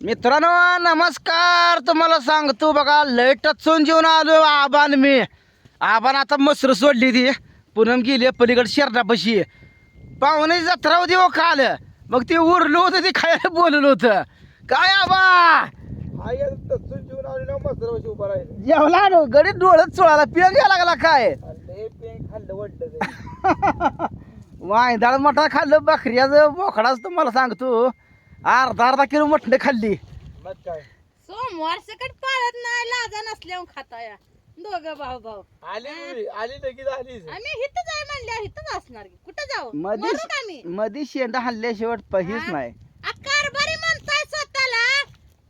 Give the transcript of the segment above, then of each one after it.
मित्रांनो नमस्कार. तुम्हाला सांगतो बघा लय टचून जेवण आलो आबान मी. आबान आता मसर सोडली ती. पूनम गेली पलीकडे शेरडापाशी. पाहुणे जत्रा होती हो काल. मग ती उरलं होतं ती खायला बोललं होतं. काय आबा? जेवला नो गडीत डोळत चोळाला पिंग घ्यायला लागला काय? वायदाळ मटा खाल्लं बकऱ्याचं बोकडाच तुम्हाला सांगतो. अर्धा अर्धा किलो मटण खाल्ली. सोमवार सकट पाळत नाही लाजा नसल्यावर खाता या दोघं भाऊ भाऊ. आम्ही हिथं जाय म्हणल्या हिथंच असणार की. कुठं जाऊ? मध्ये मरू का मी? मध्ये शेंडा हल्ल्या शेवट पहिलीच हा? नाही. आ, कारभारी म्हणताय स्वतःला.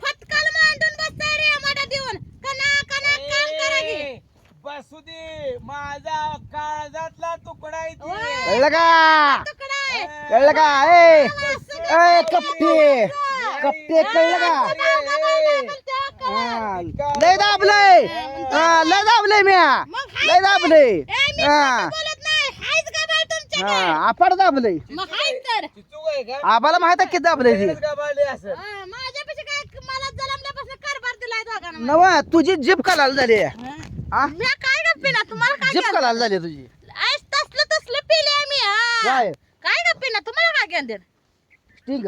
फटकल मांडून बसताय रे आम्हाला देऊन. कना कना काम करा की. बसू दे माझा काळजातला तुकडा आहे ते. ओय, कळलं का तुकडा. कळलं का? ए ए कप्पे. कप्पे कळलं का. हा, लय दाबलंय. हा, लय दाबलंय म्या. लय दाबलंय. ए, मी हा. खोटं बोलत नाही? हायच का बाळ तुमच्याकडे? हा आपण दाबलंय. आबाला माहीत आहे किती दाबलंय ती. खरंच का बाळले असं? हा, माझ्यापेक्षा काय मला जलमल्यापासून कारभार दिलाय दोघांना नवा तुझी जीप कलाल झाली. हा. मी काय गप्पी ना? तुम्हाला काय जीप? कलाल झाली तुझी. आईस तसलं तसलं पिले मी हा. काय काय गप्पी ना? तुम्हाला काय देणार ठीक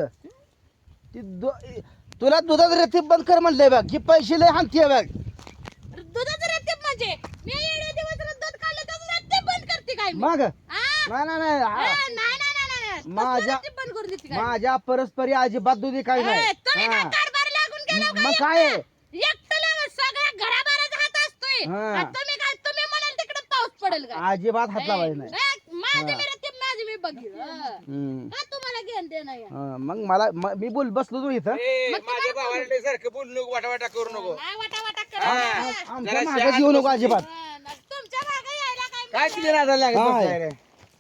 ती दो- तुला दुधात रेती बंद कर म्हणलंय बघ. ही पैसे लय हानतीये बघ. दुधाचं रत्तीप म्हणजे? मी एवढे दिवस दूध खाल्लं तर बंद करते काय मी? मग? नाही नाही नाही ए. नाही नाही नाही नाही, नाही. तसलं माझ्या- रत्तीप बंद करून देते काय? माझ्या परस्परी अजिबात दुधी काही ए, नाही. काय हा. कारभार लागून गेला मग काय? आहे? एकट्याला सगळ्या घराबाराचा हात असतोय. हा. आणि तुम्ही काय तुम्ही म्हणाल तिकडे पाऊस पडेल काय अजिबात हात लावायचा नाही. ए, माझी हा. मी हम्म. का तुम्हाला देणं आहे? हा, मग मला म- मी बोल बसलो तू इथं ए, माझ्या भावाला सारखं बोलू नको वाटा वाटा करू नको वाटा वाटा हा. आमच्या जरा येऊ नको. अजिबात हा, ना, तुमच्या मागे यायला काय काय मिळणार? तिला नादाला लागत काय? बसलाय रे?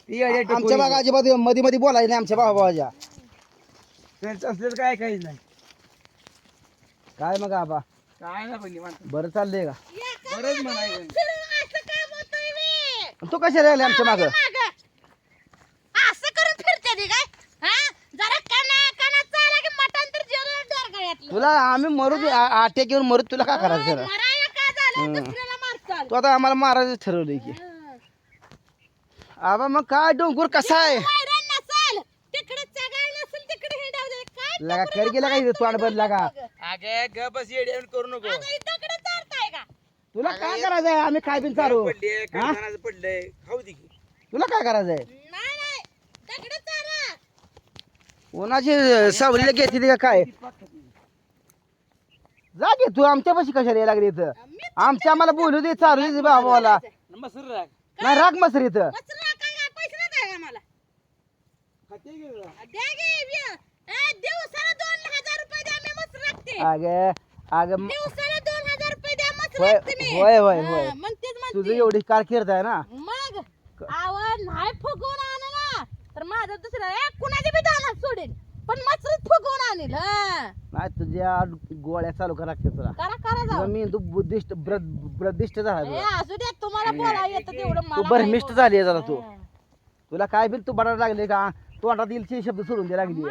ती येड्या आमच्या बागा अजिबात मध्ये मध्ये बोलायचं नाही आमच्या भावा भावाच्या त्यांचं असलेलं काय काहीच नाही काय मग आबा काय ना. बरं चाललंय का बरंच म्हणायचं. फिरून असं काम होतंय बे. तू कशा राहिले आमच्या माग मागं. असं करून फिरते ती काय हा जरा कना कना चाला की मटण तर जेवण डोरगळ्यातलं. तुला आम्ही मरू दे आ- आटे घेऊन मरू तुला काय करायचं जरा मराया काय झालं? हं. दुसऱ्याला मारचाल तू आता आम्हाला मारायचं ठरवलंय की. आबा मग काय डोंगर कसा आहे? वैरण नसल. तिकडे चगाळ नसल तिकडे हे डाव दे. काय लगा कर गेला का इथं तोंड बदला का अगे ग बस करू नको. आता इथं कडे चारताय का? तुला काय करायचंय आम्ही काय बिन चालू पडले हा? कडधानाचं पडलंय? खाऊ दे की. तुला काय करायचंय नाही नाही. तिकडे चारा. कोणाची सावलीला घेतली ती का काय? जा घे तू आमच्या पाशी कशाला यायला लागली इथं? आमच्या आम्हाला बोलू दे चालू दे बाबाला मसूर राख नाही राग मसर इथं. मचरा काय? काय पैसे नाही द्या का मला खाते की जरा? द्या गे व्य. ए, दिवसाला दोन हजार रुपये द्या मी मस्त राखते अग अग दिवसाला दोन हजार रुपये द्या मस्त होय, राखते मी. होय, होय, हा, होय. मग तेच तुझं म्हणते एवढी कारकीर्द आहे ना? मग आवड नाही फुगवून आण ना तर माझं दुसरं ए, कुणाची बी दाना सोडेल पण मचरीत फुगवून आणेल हा. नाही तुझ्या गोळ्या चालू करा लागते तुला करा करा तुझा जाऊ मेंदू बुद्धिस्ट ब्रद्धिष्ट झाला ए, तुझा. असू द्या तुम्हाला बोला येतं तेवढं तू मला बरमिष्ट झाली जरा तू. बोल- हा. तुला काय बिल तू बडायला लागले का? तोंडात येईल ते शब्द सोडून द्यायला लागली मग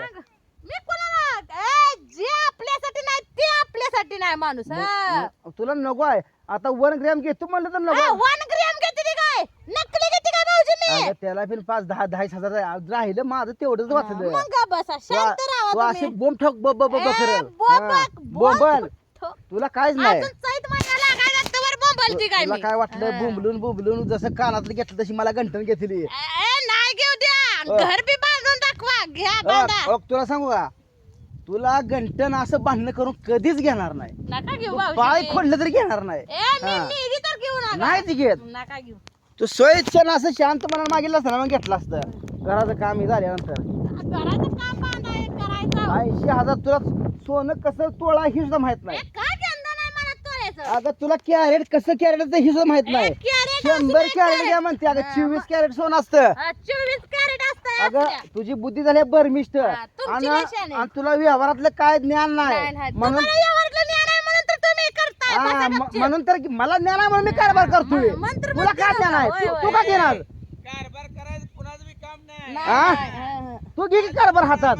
मी कोणाला? ए, जे आपल्यासाठी नाही ते आपल्यासाठी नाही माणूस हा. तुला नको आहे. आता वन ग्रॅम घेतो म्हणलं तर ए, नको वन ग्रॅम घेते ती काय? नकली घेते काय भाऊजी मी? अगं त्याला बिन पाच दहा दहा हजार राहिलं माझं तेवढंच वाचलं. मग गा बसा शांत तू असे तुम्ही. बोंब ठोक बोब बोब ए, बोंब- हा, बोंब- बोंबल. तुला काहीच नाही. अजून चैत महिना लागायला तवर बोंबलती काय तुला मी? काय वाटलं? हा. बुंबलून बुंबलून जसं कानातलं घेतलं तशी मला गंठन घेतली. ए, नाही घेऊ द्या. अ. घर बी बांधून दाखवा. घ्या बांधा. अ, तुला सांगू का? तुला गंठन असं भांडणं करून कधीच घेणार नाही. नका घेऊ पाय भाऊजी. खोडलं तरी घेणार नाही. ए मी हा. निधी तर घेऊ नका. नाही ती घेत. नका घेऊ. तू सोयीच्छन असं शांत मनानं मागितलं असतं ना मग घेतलं असतं. घराचं काम हे झाल्यानंतर. घराचं काम ऐंशी हजार तुला सोनं कसं तोळा हे सुद्धा माहीत नाही काय गंदा नाही मला तोडायचं अगं तुला कॅरेट कसं कॅरेट हे सुद्धा माहीत नाही ए, कॅरेट असू शंभर दे, कॅरेट. घ्या म्हणते अगं हा, चोवीस कॅरेट सोनं असतं हा, चोवीस कॅरेट असतंय अगं आपल्या. तुझी बुद्धी झाली बरमिष्ट हा, तुमची आणि तुला व्यवहारातलं काय ज्ञान नाही, नाही नाही. म्हणून तुम्हाला यावरलं ज्ञान आहे म्हणून तर तुम्ही करताय हा, बसा म- गपचीप. म्हणून तर मला ज्ञान आहे म्हणून मी कारभार करतोय मंत्र तुला बुद्धी काय ज्ञान आहे होय, तू- होय. तू काय घेणार कारभार करायचं कुणाचं बी काम नाही नाही, हा? नाही, हा, हा. तू घे की कारभार हातात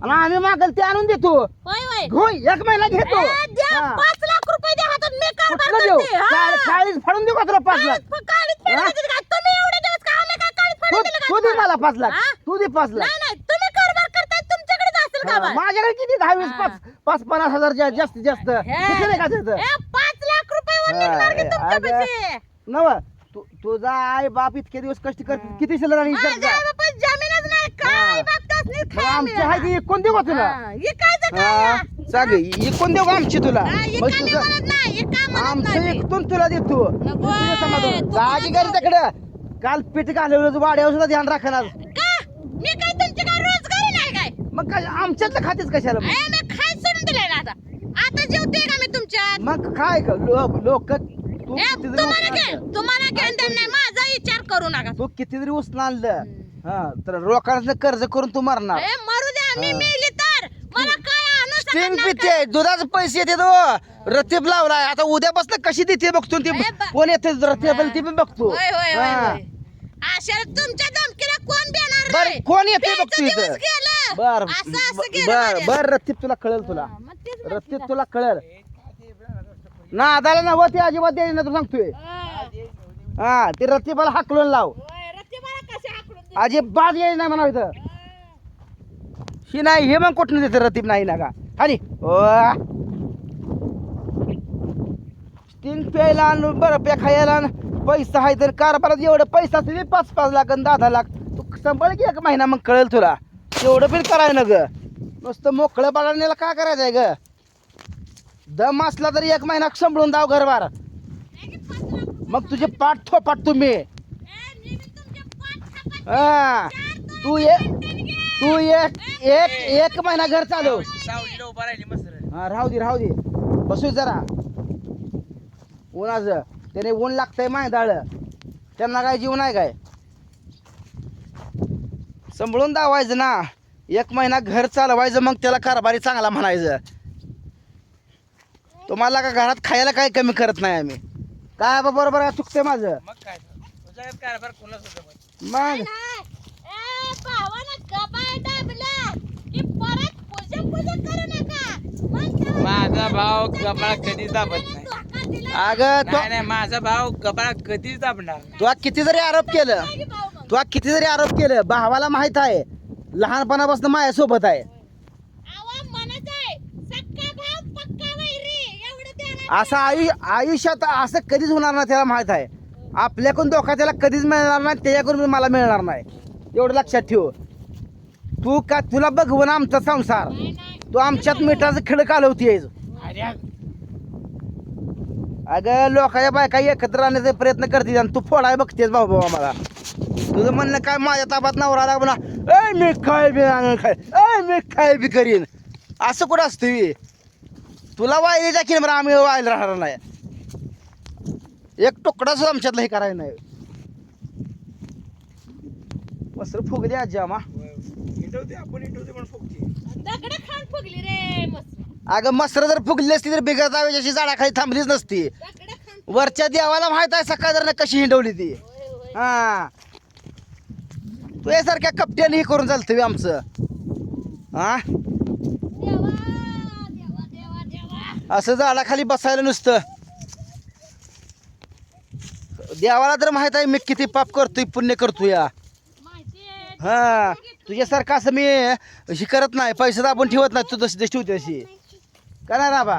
आणि आम्ही मागल ते आणून देतो होय होय एक महिना घेतो ए, द्या, हा. पाच लाख रुपये द्या हातात मी कारभार कुठलं देऊ करते, हा. चाळ- चाळीस फाडून देऊ का तुला पाच लाख प- काळीच फेडून हा? देते का? तुम्ही एवढे दिवस का आम्ही काय काळीच तू फेडून दिलं का तू दे तुम्हाला? मला पाच लाख हा? तू दे पाच लाख नाही नाही तुम्ही कारभार करताय तुमच्याकडेच असेल हा, कारभार माझ्याकडे किती दहा वीस हा. पाच पाच पन्नास हजार जा- जास्तीत जास्त किती नाही का त्याचं? ए, पाच लाख रुपये हा, निघणार की ए, तुमच्या अगं, पैसे नव तू तुझा आई बाप इतके दिवस कष्ट करते किती शिल्लक आणि माझ्या. बापास जमीनच नाही काय नाही आमची ती कोण देऊ का तुला? इकायचं काय हा? सांग इकून देऊ का आमची तुला? मग तुझं आमचं तुला देतो. तुझं समाधान. जागी तिकडं. काल पीठ घालवलं वाड्यावर सुद्धा ध्यान राखणार. का? मी काय तुमची काय रोजगारी नाही काय? मग काय आमच्यातलं खातेच कशाला मग? ए, मी खाय सोडून दिलंय ना आता. आता जेवते का मी तुमच्यात? मग काय ग, लोक लोक तू ए, किती जरी तुम्हाला उसनं आणलं, तुम्हाला नाही माझा विचार करू नका. तू किती जरी उसनं आणलं हा तर लोकांचं कर्ज करून तू मरणार ए, मरू द्या मी. मेली तर मला काय आणू शकत स्टिंग नाही पिते दुधाचे पैसे येते तो रतीब लावलाय आता उद्यापासून कशी देते बघतो ती बा- कोण येते रतीब ती पण बघतो होय होय होय हा. होय. अशा तुमच्या धमकीला कोण देणार बर कोण येते प्यायचं बघतो दिवस इथं गेलं. बर असं असं बर माझ्या. बर रतीब तुला कळेल तुला हा, मग तेच म्हणते रतीब ना. तुला कळेल ना आदाला नव ते अजिबात द्यायची ना तू सांगतोय हा. हा ते रतीबाला हाकलून लाव होय, रतीबाला कशा हाकलून देते? अजिबात यायची नाही म्हणा इथं. ही नाही हे मग कुठून देते रतीब नाही ना का? आणि स्टिंग प्यायला आणि बरं प्या खायला आणि. पैसा आहे तर कारभारात एवढं पैसा असेल पाच पाच लाख आणि दहा लाख. तू संभाळ की एक महिना मग कळेल तुला. एवढं पण कराय ना ग. नुसतं मोकळं बाळाण्याला काय करायचं आहे ग? दम असला तरी एक महिना सांभाळून दाव रुपये. मग तुझे पाठ थोपाट तुम्ही ए, मी बी तुमच्या पाच थापाचे हा. तू घे. तू एक एक एक महिना घर चालव. सावलीला उभा राहिली मस्त हा राहू दे राहू दे. बसू जरा. उन्हाचं. त्याने ऊन लागतंय माय दाळ. त्यांना काय जीव नाही काय? सांभाळून दावायचं ना. एक महिना घर चालवायचं मग त्याला कारभारी चांगला म्हणायचं. तुम्हाला का घरात खायला काय कमी करत नाही आम्ही? काय बा बरोबर आहे चुकतंय माझं. मग काय? तुझ्या कारभार कोणाच होतं पण मग? माझा भाव कपाळ कधीच दाबत नाही. अगं नाही नाही माझा भाव कपाळ कधीच दाबणार नाही. तू किती जरी आरोप केलं. तू किती जरी आरोप केलं भावाला माहीत आहे लहानपणापासून माझ्यासोबत आहे. आवा मनच आहे. सक्का भाव पक्का वैरी. एवढं ध्यानात असं आयु आयुष्यात असं कधीच होणार नाही त्याला माहीत आहे. आपल्याकडून धोका त्याला कधीच मिळणार नाही त्याच्याकडून मला मिळणार नाही. एवढं लक्षात ठेव. तू का तुला बघवून आमचा संसार. तू आमच्यात मिठाचं खिळ कालवतीयस. अगं. लोकांच्या बायका एकत्र आणण्याचा प्रयत्न करते आणि तू फोडाय बघतेस भाऊ भाऊ मला तुझं म्हणणं काय? माझ्या ताबात नवरा म्हणा ए मी काय बी खाय ए मी काय बी करीन? असं कुठं असतं? तुला वायले टाकीन बरं आम्ही वायला राहणार नाही. एक तुकडा सुद्धा आमच्यातला हे करायला नाही. मस्त फुगली आजी आम्हा. हिंडवते आपण हिंडवते पण फुगते. दगड खान फुगली रे मस्त अगं मसर जर फुगली असती तर बिगर जावेची झाडाखाली थांबलीच नसती. दगड खान वरच्या देवाला माहीत आहे सकाळ जर कशी हिंडवली ती. हा. तू यासारख्या कपट्याने हे करून चालतं बे आमचं. हा? देवा देवा देवा देवा. असं झाडाखाली बसायला नुसतं. देवाला तर माहीत आहे मी किती पाप करतोय पुण्य करतोय. या हा तुझ्यासारखं असं मी हे करत नाही पैसे दाबून ठेवत नाही तू तशी तशी ठेवते अशी का नाही बाबा